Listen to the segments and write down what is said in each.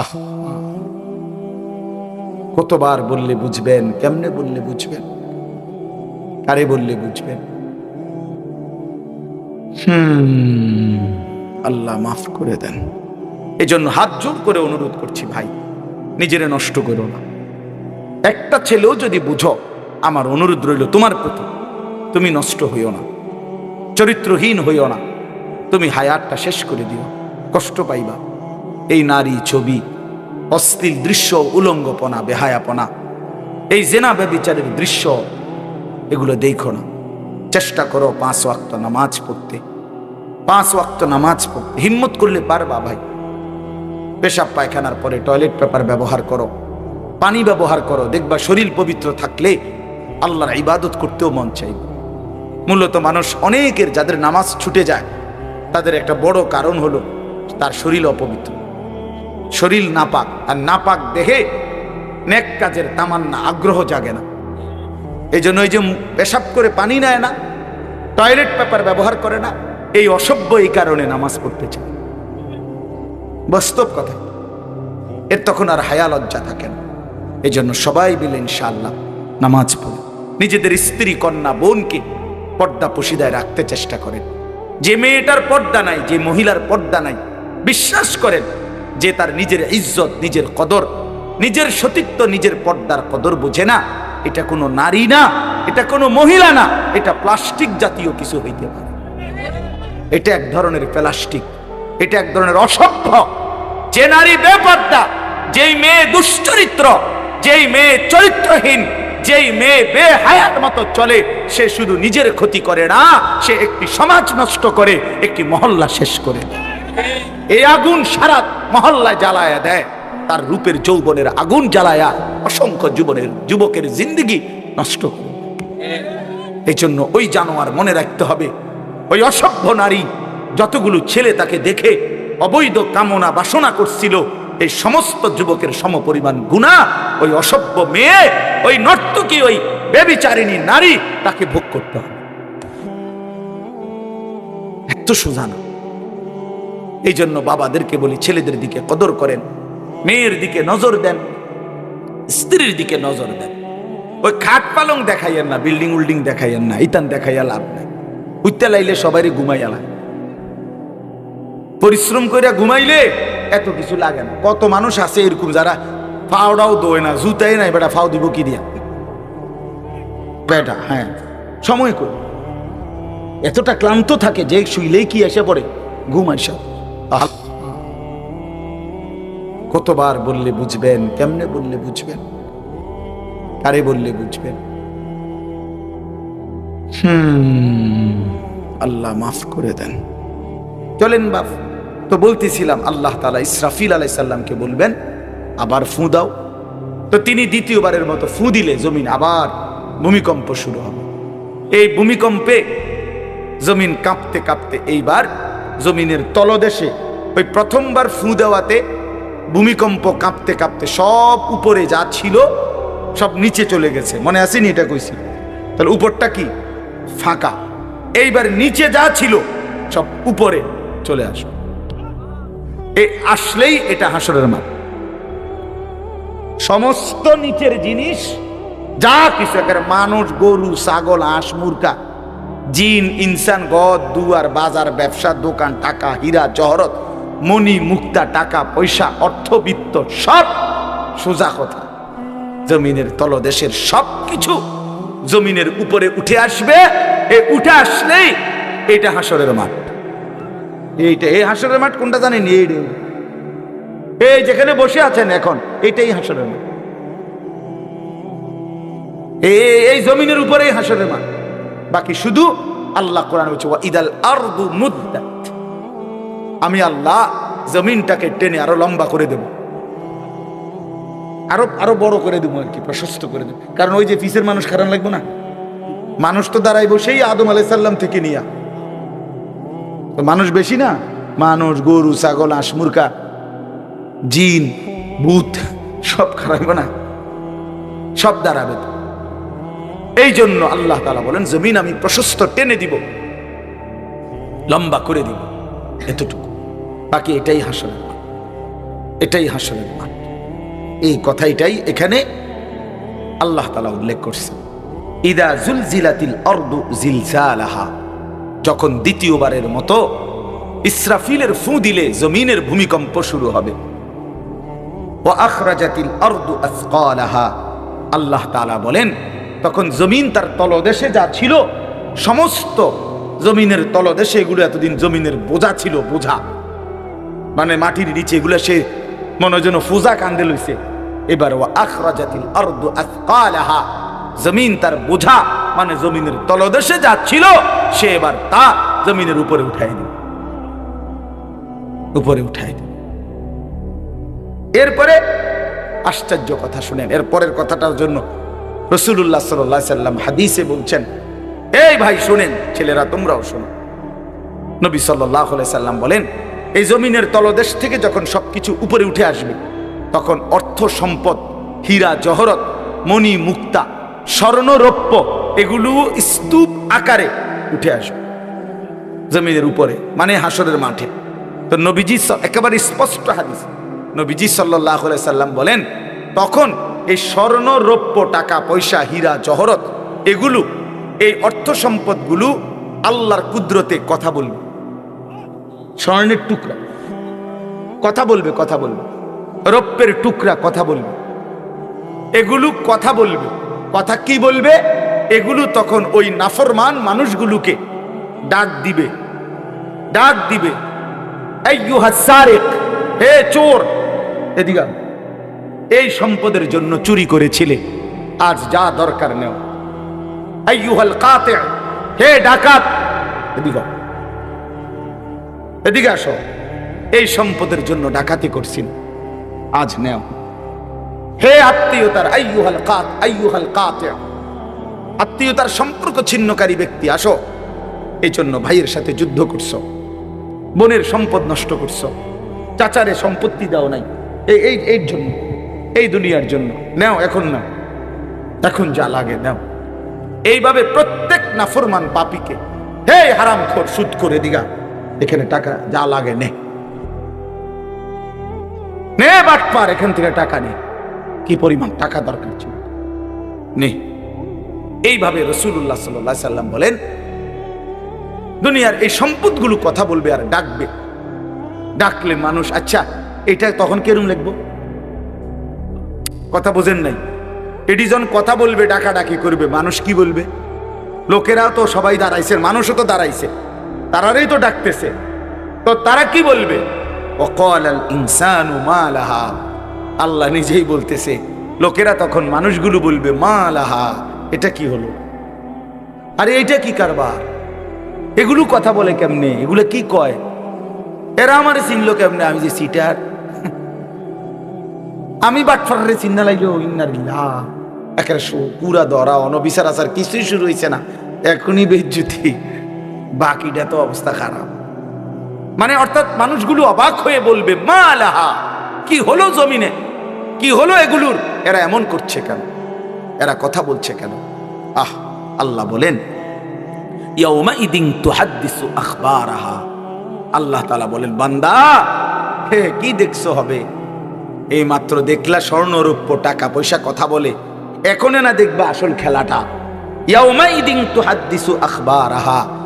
আহ কতবার বললে বুঝবেন, কেমনে বললে বুঝবেন? কারে বললে বুঝবেন? আল্লাহ মাফ করে দেন। এই জন্য হাত জোর করে অনুরোধ করছি ভাই, নিজেরে নষ্ট করো না। একটা ছেলেও যদি বুঝো, আমার অনুরোধ রইল তোমার প্রতি, তুমি নষ্ট হইও না, চরিত্রহীন হইও না, তুমি হায়াতটা শেষ করে দিও, কষ্ট পাইবা। এই নারী ছবি, অশ্লীল দৃশ্য, উলঙ্গপনা, বেহায়াপনা। এই জেনা ব্যবিচারের দৃশ্য, এগুলো দেখো না। চেষ্টা করো পাঁচ ওয়াক্ত নামাজ পড়তে। পাঁচ ওয়াক্ত নামাজ পড়তে। হিম্মত করলে পারবা ভাই। পেশাব পায়খানার পরে টয়লেট পেপার ব্যবহার করো। পানি ব্যবহার করো। দেখবা শরীর পবিত্র থাকলে আল্লাহর ইবাদত করতেও মন চাইবে মূলত মানুষ অনেকের যাদের নামাজ ছুটে যায়, তাদের একটা বড় কারণ হলো তার শরীর অপবিত্র। শরীর নাপাক, আর নাপাক দেখে নেক কাজের তামান্না, আগ্রহ জাগে না। এই জন্য ওই যে পেশাব করে পানি নেয় না, টয়লেট পেপার ব্যবহার করে না, এই অসভ্য এই কারণে নামাজ পড়তে চায়। বাস্তব কথা। এর তখন আর হায়া লজ্জা থাকে না। এই জন্য সবাই মিলে ইনশাআল্লাহ নামাজ পড়ে। নিজেদের স্ত্রী, কন্যা, বোনকে পর্দা পশিদায় রাখতে চেষ্টা করেন। যে মেয়েটার পর্দা নাই, যে মহিলার পর্দা নাই, বিশ্বাস করেন যে তার নিজের ইজ্জত, নিজের কদর, নিজের সতীত্ব, নিজের পর্দার কদর বোঝে না। এটা কোনো নারী না, এটা কোনো মহিলা না, এটা প্লাস্টিক জাতীয় কিছু হইতে পারে। এটা এক ধরনের প্লাস্টিক, এটা এক ধরনের অসভ্য। যে নারী বেপর্দা, যেই মেয়ে দুশ্চরিত্র, যেই মেয়ে চরিত্রহীন, যেই মেয়ে বেহায়ার মতো চলে, সে শুধু নিজের ক্ষতি করে না, সে একটি সমাজ নষ্ট করে, একটি মহল্লা শেষ করে দেয়। এই আগুন সারা মহল্লায় জ্বালায়া দেয়। তার রূপের যৌবনের আগুন জ্বালায়া অসংখ্য যুবনের, যুবকের জিন্দগি নষ্ট এই জন্য ওই জানোয়ার মনে রাখতে হবে, ওই অসভ্য নারী যতগুলো ছেলে তাকে দেখে অবৈধ কামনা বাসনা করছিল, এই সমস্ত যুবকের সমপরিমাণ গুণা ওই অসভ্য মেয়ে, ওই নর্তকী, ওই বেবিচারিণী নারী তাকে ভোগ করতে হবে। এত সোজা না। এই জন্য বাবাদেরকে বলি, ছেলেদের দিকে কদর করেন, মেয়ের দিকে নজর দেন, স্ত্রীর দিকে নজর দেন। ওই খাট পালং দেখাইয়েন না, বিল্ডিং উল্ডিং দেখাইয়েন না ইতান দেখাইয়া লাভ নাই। উঠতে লাইলে সবারই ঘুমাইয়া লাগে পরিশ্রম কইরা ঘুমাইলে এত কিছু লাগে না। কত মানুষ আছে এরকম যারা ফাওড়াও দোয় না, জুতাই নাই, বেটা ফাও দিব কি দিয়া? বেটা হ্যাঁ সময় কই? এতটা ক্লান্ত থাকে যে শুইলেই কি এসে পড়ে? ঘুম আহ! কতবার বললে বুঝবেন, কেমনে বললে বুঝবেন? কারে বললে বুঝবেন? আল্লাহ মাফ করে দেন। চলেন বাপ, তো বলতেছিলাম, আল্লাহ তালা ইসরাফিল আলাই সাল্লামকে বলবেন, আবার ফু দাও। তো তিনি দ্বিতীয়বারের মতো ফু দিলে জমিন আবার ভূমিকম্প শুরু হবে। এই ভূমিকম্পে জমিন কাঁপতে কাঁপতে এইবার জমিনের তলদেশে ওই প্রথমবার ফু দেওয়াতে ভূমিকম্প কাঁপতে কাঁপতে সব উপরে যা ছিল সব নিচে চলে গেছে। মনে আসেনি এটা কইছি তাহলে উপরটা কি? ফাঁকা। এইবার নিচে যা ছিল সব উপরে চলে আসো এই আসলেই এটা হাসরের মাঠ। সমস্ত নিচের জিনিস, যা কিছু মানুষ, গরু, ছাগল, হাঁস, মুরগা জিন, ইনসান, গদ, দুয়ার, বাজার, ব্যবসা, দোকান, টাকা, হীরা, জহরত, মণি, মুক্তা, টাকা, পয়সা অর্থবিত্ত সব সোজা কথা। জমিনের তলদেশের সব কিছু জমিনের উপরে উঠে আসবে। এ উঠে আসলেই এটা হাসরের মাঠ। এইটা, এই হাসরের মাঠ কোনটা জানেন? এই। এই যেখানে বসে আছেন এখন এটাই হাসরের মাঠ। এই জমিনের উপরেই হাসরের মাঠ। বাকি শুধু আল্লাহ কোরআন বলছে, "ওয়া ইদাল আরদু মুদ্দাত। আমি আল্লাহ জমিনটাকে টেনে আরও লম্বা করে দেব। আরও আরও বড় করে দেবো আর কি, প্রশস্ত করে দেবো। কারণ ওই যে পিসের মানুষ খারাপ লাগবে না? মানুষ তো দাঁড়াইবো সেই আদম আলাইসাল্লাম থেকে নিয়া। মানুষ বেশি না? মানুষ, গরু, ছাগল মুরগা, জিন, ভূত, সব খারাপ না? সব দাঁড়াবে। এই জন্য আল্লাহ তালা বলেন, জমিন আমি প্রশস্ত টেনে দিব, লম্বা করে দিব, এতটুকু। বাকি এটাই হাসল এটাই হাসরের মাঠ। এই কথাইটাই এখানে আল্লাহ তালা উল্লেখ করছে ইদা জুলজিলাতিল অর্দু জিলজালাহা। যখন দ্বিতীয়বারের মতো ইসরাফিলের ফু দিলে জমিনের ভূমিকম্প শুরু হবে। ও আখরাজাতিল অর্দু আসকালাহা। আল্লাহ তাআলা বলেন তখন জমিন তার তলদেশে যা ছিল, সমস্ত জমিনের তলদেশে এগুলো এতদিন জমিনের বোঝা ছিল, বোঝা। মানে মাটির নিচে এগুলো সে মনে যেন ফুজা কান্দে লইছে। এবার ও আখরাজাতিল আরদু আসকালাহা। জমিন তার বোঝা মানে জমিনের তলদেশে যা ছিল, সে এবার তা জমিনের উপরে উঠাই দিল। উপরে উঠাই দিল। এরপরে আশ্চর্য কথা শুনেন। এরপরের কথাটার জন্য রসুল্লাহ সাল্লাহ সাল্লাম হাদিসে বলছেন, এই ভাই, শোনেন, ছেলেরা, তোমরাও শোনো। নবী সাল্লাহ সাল্লাম বলেন, এই জমিনের তলদেশ থেকে যখন সবকিছু উপরে উঠে আসবে, তখন অর্থ সম্পদ, হীরা, জহরত, মণি, মুক্তা, স্বর্ণরৌপ্য, এগুলো স্তূপ আকারে উঠে আসবে জমিনের উপরে মানে হাসরের মাঠে। তো নবীজি একেবারে স্পষ্ট হাদিস। নবীজি সাল্লাহ সাল্লাম বলেন, তখন এই স্বর্ণ রৌপ্য টাকা, পয়সা, হীরা, জহরত, এগুলো, এই অর্থ সম্পদগুলো আল্লাহর কুদরতে কথা বলবে। স্বর্ণের টুকরা। কথা বলবে কথা বলবে। রৌপ্যের টুকরা, কথা বলবে। এগুলো কথা বলবে। কথা কি বলবে? এগুলো তখন ওই নাফরমান মানুষগুলোকে ডাক দিবে। ডাক দিবে। হে চোর! এদিকে। এই সম্পদের জন্য চুরি করেছিলে। আজ যা দরকার নেও। আইয়ুহাল কাতে, হে ডাকাত। এদিকে। এদিকে আসো। এই সম্পদের জন্য ডাকাতি করছিল আজ নেও। হে আত্মীয়তার আইয়ুহাল কাত, আইয়ুহাল কাতে। আত্মীয়তার সম্পর্ক ছিন্নকারী ব্যক্তি, আসো। এই জন্য ভাইয়ের সাথে যুদ্ধ করছ। বোনের সম্পদ নষ্ট করছ। চাচারে সম্পত্তি দাও নাই। এই এই জন্য। এই দুনিয়ার জন্য। নাও, এখন নাও। এখন যা লাগে নাও। এইভাবে প্রত্যেক নাফরমান পাপিকে হে হারাম খোর সুদ করে দিগা। এখানে টাকা যা লাগে নে। নে বাটপার, এখান থেকে টাকা নে। কি পরিমাণ টাকা দরকার ছিল? নে। এইভাবে রসুল্লাহ সাল্লাহ সাল্লাম বলেন, দুনিয়ার এই সম্পদগুলো কথা বলবে আর ডাকবে। ডাকলে মানুষ আচ্ছা এটা তখন কেরম লিখব? কথা বোঝেন নাই। এডিজন কথা বলবে ডাকা ডাকি করবে, মানুষ কি বলবে? লোকেরাও তো সবাই দাঁড়াইছে মানুষও তো দাঁড়াইছে। তারারই তো ডাকতেছে। তো তারা কি বলবে? আল্লাহ নিজেই বলতেছে, লোকেরা তখন মানুষগুলো বলবে মা লাহা এটা কি হলো? আরে এটা কি কারবার? এগুলো কথা বলে কেমনে? এগুলো কি কয়? এরা আমার চিনলো কেমনে? আমি যে সিটার আমি বাটফারে চিন্না লাগল ইন্নারিল্লা একের পুরা ধরা, অনবিচার আচার, কিছুই শুরু হয়েছে না। এখনই বেজ্জুতি। বাকিটা তো অবস্থা খারাপ। মানে অর্থাৎ মানুষগুলো অবাক হয়ে বলবে, মা আলাহা কি হলো জমিনে? কি হলো এগুলোর? এরা এমন করছে কেন? এরা কথা বলছে কেন? আহ, আল্লাহ বলেন ইয়াউমাইদিন তুহাদ্দিসু আখবারাহা। আল্লাহ তাআলা বলেন, বান্দা, হে, কি দেখছ হবে? এই মাত্র দেখলা স্বর্ণরূপ্য টাকা পয়সা কথা বলে। এখনে না দেখবা আসল খেলাটা। ইয়াউমাইদিন তুহাদ্দিসু আখবারাহা।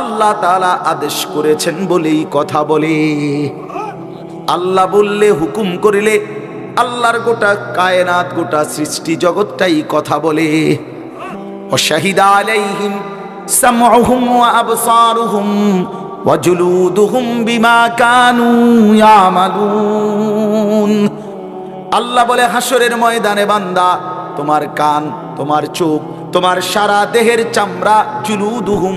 আল্লাহ তালা আদেশ করেছেন বলেই কথা বলে। আল্লাহ বললে হুকুম করিলে আল্লাহর গোটা কায়নাত, গোটা সৃষ্টি জগৎটাই কথা বলে। বিমা আল্লাহ বলে হাসরের ময়দানে বান্দা, তোমার কান, তোমার চোখ, তোমার সারা দেহের চামড়া জুলুদুহুম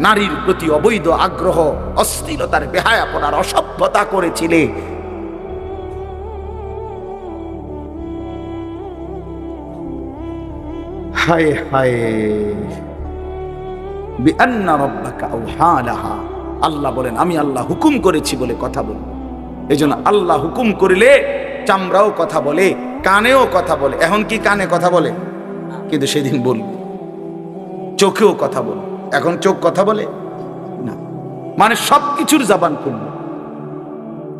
নারীর প্রতি অবৈধ আগ্রহ, অস্থিরতার বেহায়া পড়ার অসভ্যতা করেছিলে। হায় হায়। আল্লাহ বলেন, আমি আল্লাহ হুকুম করেছি বলে কথা বলি। এই আল্লাহ হুকুম করিলে চামড়াও কথা বলে, কানেও কথা বলে। এখন কি কানে কথা বলে? কিন্তু সেদিন বলবে। চোখেও কথা বলে এখন চোখ কথা বলে? না। মানে সব কিছুর জবান করল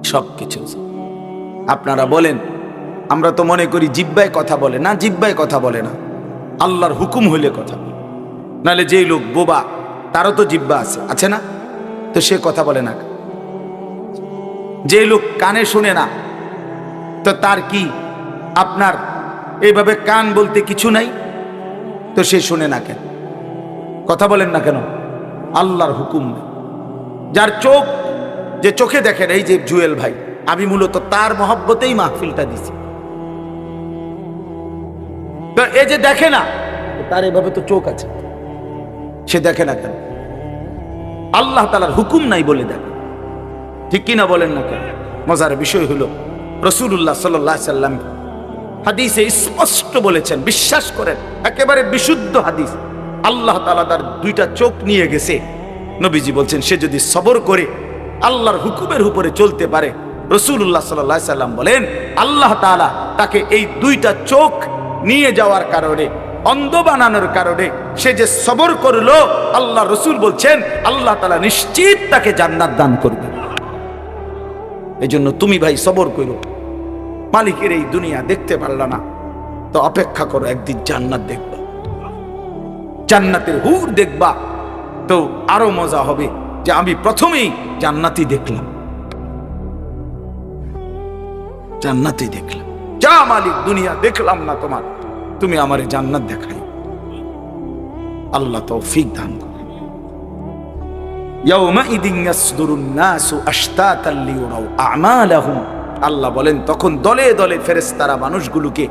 সব কিছু আপনারা বলেন, আমরা তো মনে করি জিব্বায় কথা বলে না, জিব্বায় কথা বলে না। আল্লাহর হুকুম হইলে কথা বলে। নাহলে যেই লোক বোবা, তারও তো জিব্বা আছে আছে না? তো সে কথা বলে না। যে লোক কানে শুনে না, তো তার কি আপনার এইভাবে কান বলতে কিছু নাই? তো সে শুনে না কেন? কথা বলেন না কেন? আল্লাহর হুকুম। যার চোখ, যে চোখে দেখেন, এই যে জুয়েল ভাই, আমি মূলত তার মহব্বতেই মাহফিলটা দিছি। এই যে দেখে না, তার এভাবে তো চোখ আছে। সে দেখে না কেন? আল্লাহ তালার হুকুম নাই বলে দেখে ঠিক কিনা বলেন না কেন? মজার বিষয় হলো রসুল্লাহ সাল্লাহ সাল্লাম হাদিসে স্পষ্ট বলেছেন, বিশ্বাস করেন, একেবারে বিশুদ্ধ হাদিস। আল্লাহ তালা তার দুইটা চোখ নিয়ে গেছে। নবীজি বলছেন, সে যদি সবর করে, আল্লাহর হুকুমের উপরে চলতে পারে। রসুল্লাহ সাল্লাহ সাল্লাম বলেন, আল্লাহ তালা তাকে এই দুইটা চোখ নিয়ে যাওয়ার কারণে, অন্ধ বানানোর কারণে, সে যে সবর করল, আল্লাহ রসুল বলছেন, আল্লাহ তালা নিশ্চিত তাকে জান্নাত দান করবে। এই জন্য তুমি ভাই সবর করো। মালিকের এই দুনিয়া দেখতে পারল না। তো অপেক্ষা করো, একদিন জান্নাত দেখবা। জান্নাতের হুর দেখবা, তো আরও মজা হবে যে আমি প্রথমেই জান্নাতি দেখলাম। জান্নাতি দেখলাম। যা মালিক, দুনিয়া দেখলাম না তোমার। তুমি আমার জান্নাত দেখাই। আল্লাহ তৌফিক দান আল্লাহ বলেন, তখন দলে দলে ফেরেস্তারা মানুষগুলোকে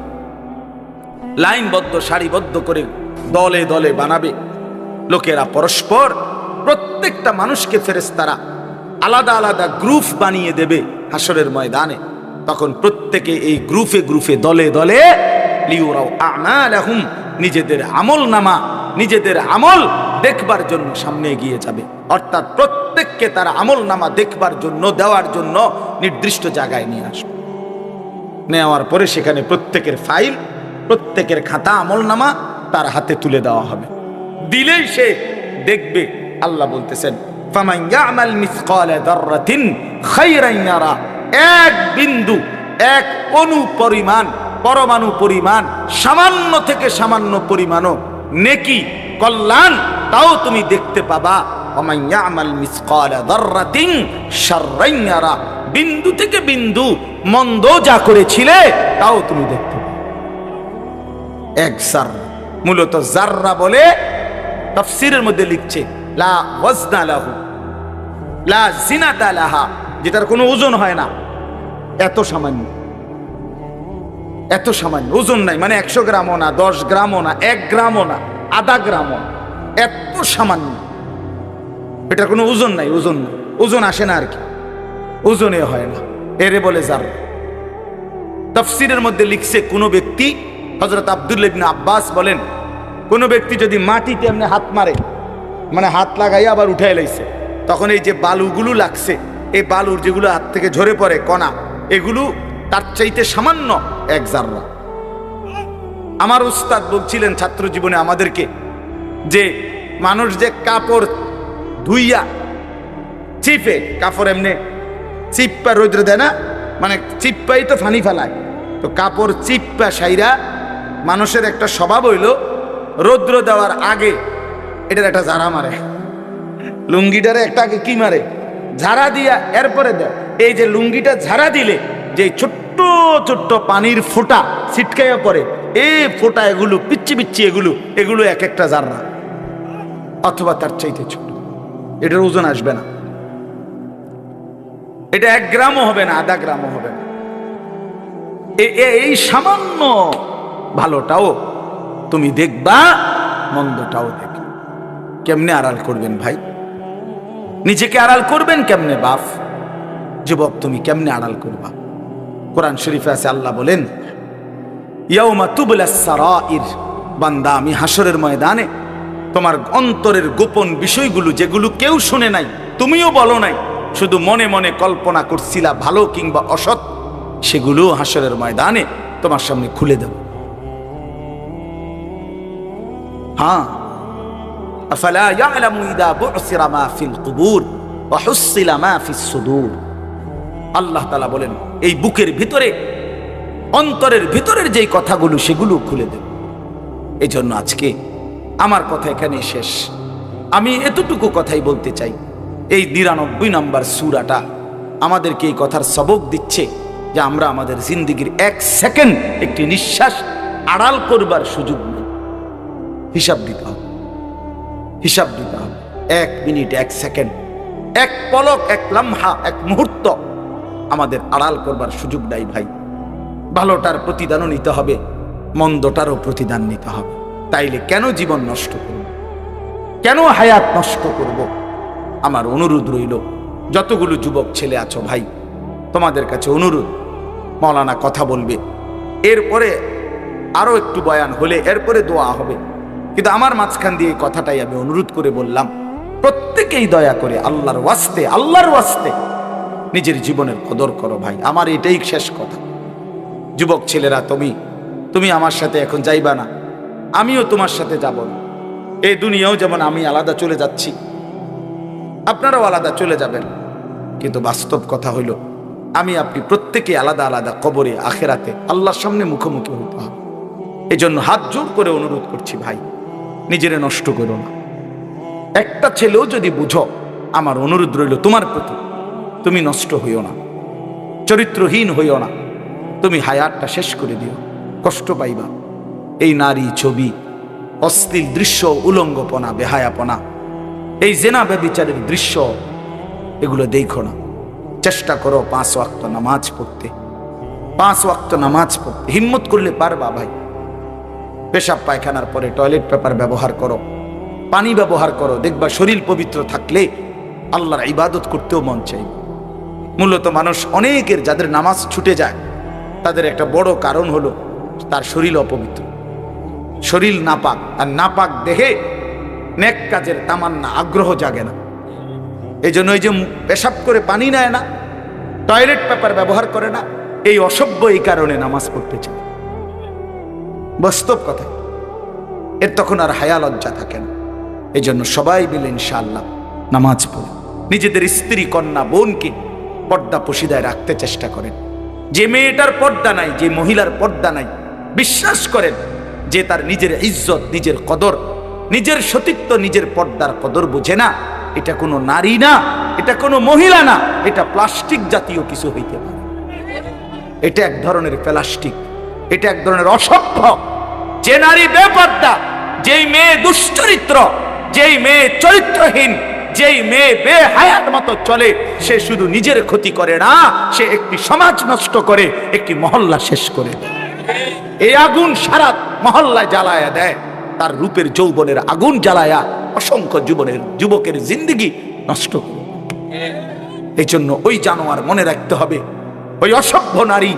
লাইনবদ্ধ, সারিবদ্ধ করে দলে দলে বানাবে। লোকেরা পরস্পর, প্রত্যেকটা মানুষকে ফেরেশতারা আলাদা আলাদা গ্রুপ বানিয়ে দেবে হাসরের ময়দানে। তখন প্রত্যেকে এই গ্রুপে গ্রুপে দলে দলে নিজেদের আমল নামা, নিজেদের আমল দেখবার জন্য সামনে এগিয়ে যাবে। অর্থাৎ প্রত্যেককে তার আমল নামা দেখবার জন্য, দেওয়ার জন্য নির্দিষ্ট জায়গায় নিয়ে আসবে। নেওয়ার পরে সেখানে প্রত্যেকের ফাইল, প্রত্যেকের খাতা আমল নামা তার হাতে তুলে দেওয়া হবে। দিলেই সে দেখবে, আল্লাহ বলতেছেন এক বিন্দু, এক অণু পরিমাণ, পরমাণু পরিমাণ, সামান্য থেকে সামান্য পরিমাণও নেকি, কল্যাণ, তাও তুমি দেখতে পাবা। বিন্দু থেকে বিন্দু মন্দ যা করেছিলে, তাও তুমি দেখতে এক জাররা মূলত জাররা বলে, তাফসীরের মধ্যে লিখছে, লা ওয়াজনা যেটার কোনো ওজন হয় না এত সামান্য এত সামান্য, ওজন নাই মানে একশো গ্রামও না, দশ গ্রামও না, এক গ্রামও না, আধা গ্রামও। এত সামান্য এটার কোনো ওজন নাই, ওজন ওজন আসে না আর কি, ওজনে হয় না, এরে বলে যার তফসিরের মধ্যে লিখছে কোনো ব্যক্তি হজরত আব্দুল্লাহ ইবনে আব্বাস বলেন কোনো ব্যক্তি যদি মাটিতে এমনি হাত মারে মানে হাত লাগাইয়া আবার উঠাই লাইছে, তখন এই যে বালুগুলো লাগছে, এই বালুর যেগুলো হাত থেকে ঝরে পড়ে, কণা, এগুলো তার চাইতে সামান্য এক জাররা। আমার উস্তাদ বলছিলেন ছাত্র জীবনে আমাদেরকে যে মানুষ যে কাপড় ধুইয়া চিপে, কাপড় এমনি চিপ্পা রৌদ্র দেয় না মানে চিপ্পাই তো ফানি ফেলায়। তো কাপড় চিপ্পা সাইরা মানুষের একটা স্বভাব হইল রৌদ্র দেওয়ার আগে এটার একটা ঝাড়া মারে। লুঙ্গিটারে একটা আগে কি মারে? ঝাড়া দিয়া এরপরে দেয় এই যে লুঙ্গিটা ঝাড়া দিলে যে ছোট্ট ছোট্ট পানির ফোঁটা ছিটকাইয়া পড়ে, এই ফোঁটা এগুলো পিচ্ছি পিচ্ছি এগুলো এগুলো এক একটা জাররা অথবা তার চাইতে ছোট। এটার ওজন আসবে না। এটা এক গ্রামও হবে না, আধা গ্রামও হবে না। এই সামান্য ভালোটাও তুমি দেখবা, মন্দটাও দেখবে। কেমনে আড়াল করবেন ভাই? নিজেকে আড়াল করবেন কেমনে বাপ? যুবক, তুমি কেমনে আড়াল করবা? কোরআন শরীফে আছে, আল্লাহ বলেন, ইয়াউমা তুবলা সারাইর, বান্দা, আমি হাসরের ময়দানে তোমার অন্তরের গোপন বিষয়গুলো যেগুলো কেউ শুনে নাই, তুমিও বলো নাই, শুধু মনে মনে কল্পনা করছিলা ভালো কিংবা অসৎ, সেগুলো হাসরের ময়দানে তোমার সামনে খুলে দেব। হ্যাঁ। আফালা ইয়ালামু ইদা বুসিরা মা ফিল কুবুর ওয়া হুসিলা মা ফিস সুদূর। আল্লাহ তাআলা বলেন, এই বুকের ভিতরে, অন্তরের ভিতরের যেই কথাগুলো, সেগুলো খুলে দেব এজন্য আজকে আমার কথা এখানে শেষ। আমি এতটুকু কথাই বলতে চাই, এই নিরানব্বই নম্বর সুরাটা আমাদেরকে এই কথার সবক দিচ্ছে যে আমরা আমাদের জিন্দিগির এক সেকেন্ড একটি নিঃশ্বাস আড়াল করবার সুযোগ হিসাব দিতে হবে। হিসাব দিতে হবে। এক মিনিট, এক সেকেন্ড, এক পলক, এক লাম্হা, এক মুহূর্ত আমাদের আড়াল করবার সুযোগ নাই ভাই। ভালোটার প্রতিদানও নিতে হবে, মন্দটারও প্রতিদান নিতে হবে। তাইলে কেন জীবন নষ্ট করব? কেন হায়াত নষ্ট করব? আমার অনুরোধ রইল, যতগুলো যুবক ছেলে আছো ভাই, তোমাদের কাছে অনুরোধ, মৌলানা কথা বলবে। এরপরে আরও একটু বয়ান হলে এরপরে দোয়া হবে। কিন্তু আমার মাঝখান দিয়ে কথাটাই আমি অনুরোধ করে বললাম, প্রত্যেকেই দয়া করে আল্লাহর ওয়াস্তে আল্লাহর ওয়াস্তে নিজের জীবনের কদর করো ভাই। আমার এটাই শেষ কথা। যুবক ছেলেরা, তুমি তুমি আমার সাথে এখন যাইবা না। আমিও তোমার সাথে যাব না। এই দুনিয়াও যেমন আমি আলাদা চলে যাচ্ছি, আপনারাও আলাদা চলে যাবেন। কিন্তু বাস্তব কথা হইল, আমি আপনি প্রত্যেকে আলাদা আলাদা কবরে, আখেরাতে আল্লাহর সামনে মুখোমুখি হতে হবে। এই জন্য হাত জোর করে অনুরোধ করছি ভাই নিজেরে নষ্ট করো না। একটা ছেলেও যদি বুঝো, আমার অনুরোধ রইল তোমার প্রতি, তুমি নষ্ট হইও না, চরিত্রহীন হইও না, তুমি হায়াতটা শেষ করে দিও, কষ্ট পাইবা। এই নারী ছবি, অশ্লীল দৃশ্য, উলঙ্গপনা, বেহায়াপনা, এই জেনা ব্যবিচারের দৃশ্য, এগুলো দেখো না। চেষ্টা করো পাঁচ ওয়াক্ত নামাজ পড়তে, পাঁচ ওয়াক্ত নামাজ পড়তে। হিম্মত করলে পারবা ভাই। পেশাব পায়খানার পরে টয়লেট পেপার ব্যবহার করো, পানি ব্যবহার করো, দেখবা শরীর পবিত্র থাকলে আল্লাহর ইবাদত করতেও মন চাই মূলত মানুষ অনেকের যাদের নামাজ ছুটে যায়, তাদের একটা বড় কারণ হলো তার শরীর অপবিত্র। শরীর নাপাক, আর নাপাক দেখে নেক কাজের তামান্না, আগ্রহ জাগে না। এই জন্য ওই যে পেশাব করে পানি নেয় না, টয়লেট পেপার ব্যবহার করে না, এই অসভ্য এই কারণে নামাজ পড়তে চায়। বাস্তব কথা। এর তখন আর হায়া লজ্জা থাকে না। এই জন্য সবাই মিলে ইনশাআল্লাহ নামাজ পড়ে। নিজেদের স্ত্রী, কন্যা, বোনকে পর্দা পশিদায় রাখতে চেষ্টা করেন। যে মেয়েটার পর্দা নাই, যে মহিলার পর্দা নাই, বিশ্বাস করেন যে তার নিজের ইজ্জত, নিজের কদর, নিজের সতীত্ব, নিজের পর্দার কদর বোঝে না। এটা কোনো নারী না, এটা কোনো মহিলা না, এটা প্লাস্টিক জাতীয় কিছু হইতে পারে। এটা এক ধরনের প্লাস্টিক। এটা এক ধরনের অসভ্য। যে নারী বেপর্দা, যেই মেয়ে দুশ্চরিত্র, যেই মেয়ে চরিত্রহীন, যেই মেয়ে বেহায়াত মতো চলে, সে শুধু নিজের ক্ষতি করে না, সে একটি সমাজ নষ্ট করে, একটি মহল্লা শেষ করে। এই আগুন সারা মহল্লায় জ্বালায়া দেয়। তার রূপের যৌবনের আগুন জ্বালায়া অসংখ্য যুবনের, যুবকের জিন্দিগি নষ্ট এই জন্য ওই জানোয়ার মনে রাখতে হবে, ওই অসভ্য নারী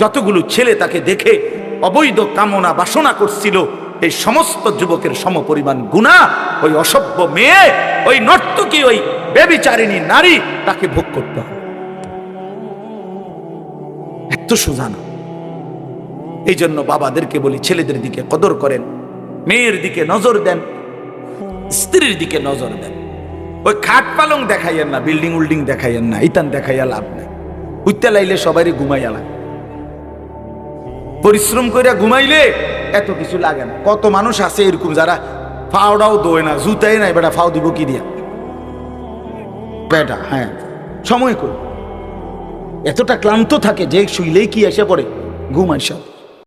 যতগুলো ছেলে তাকে দেখে অবৈধ কামনা বাসনা করছিল, এই সমস্ত যুবকের সমপরিমাণ গুণা, ওই অসভ্য মেয়ে, ওই নর্তকী, ওই বেবিচারিণী নারী তাকে ভোগ করতে হবে। এত সোজা না এই জন্য বাবাদেরকে বলি, ছেলেদের দিকে কদর করেন, মেয়ের দিকে নজর দেন, স্ত্রীর দিকে নজর দেন। ওই খাট পালং দেখাইয়েন না, বিল্ডিং উল্ডিং দেখাইয়েন না ইতান দেখাইয়া লাভ নাই। উঠতে লাইলে সবারই ঘুমাইয়া লাগে পরিশ্রম করে ঘুমাইলে এত কিছু লাগে না। কত মানুষ আছে এরকম যারা ফাওড়াও দোয় না, জুতাই নাই, বেটা ফাও দিব কি দিয়া? বেটা হ্যাঁ সময় কই? এতটা ক্লান্ত থাকে যে শুইলেই কি এসে পড়ে? ঘুম আইসা